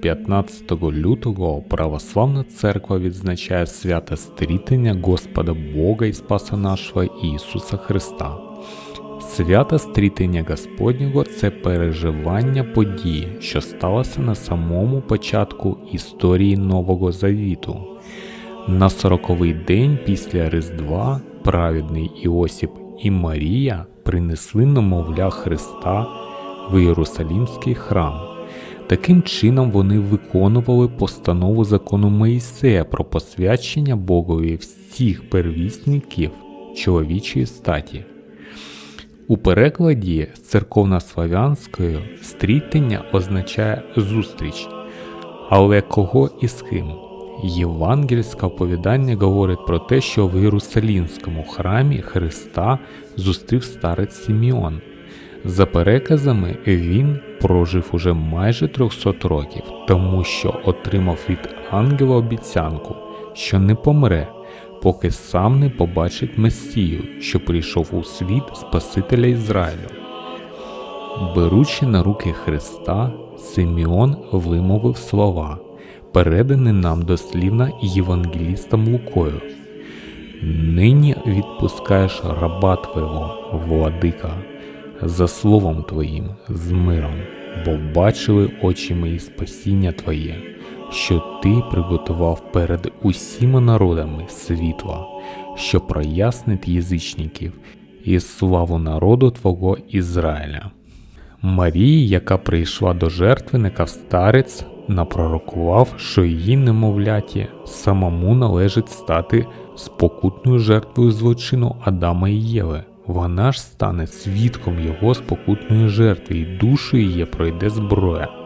15 лютого православна церква відзначає свято стрітення Господа Бога і Спаса нашого Ісуса Христа. Свято стрітення Господнього це переживання події, що сталося на самому початку історії Нового Завіту. На сороковий день після Різдва праведний Іосип і Марія принесли немовля Христа в Єрусалімський храм. Таким чином вони виконували постанову закону Моїсея про посвячення Богові всіх первісників чоловічої статі. У перекладі з церковнослав'янською стрітення означає зустріч, але кого і з ким? Євангельське оповідання говорить про те, що в Єрусалімському храмі Христа зустрів старець Сіміон. За переказами, він прожив уже майже 300 років, тому що отримав від ангела обіцянку, що не помре, поки сам не побачить Месію, що прийшов у світ Спасителя Ізраїлю. Беручи на руки Христа, Симеон вимовив слова, передані нам дослівно Євангелістом Лукою. Нині відпускаєш раба Твого, владика, за словом Твоїм з миром, бо бачили очі мої спасіння Твоє, що Ти приготував перед усіма народами світла, що прояснить язичників і славу народу Твого Ізраїля. Марії, яка прийшла до жертвенника в старець, напророкував, що її немовляті самому належить стати спокутною жертвою злочину Адама і Єви. Вона ж стане свідком його спокутної жертви, і душу її пройде зброя.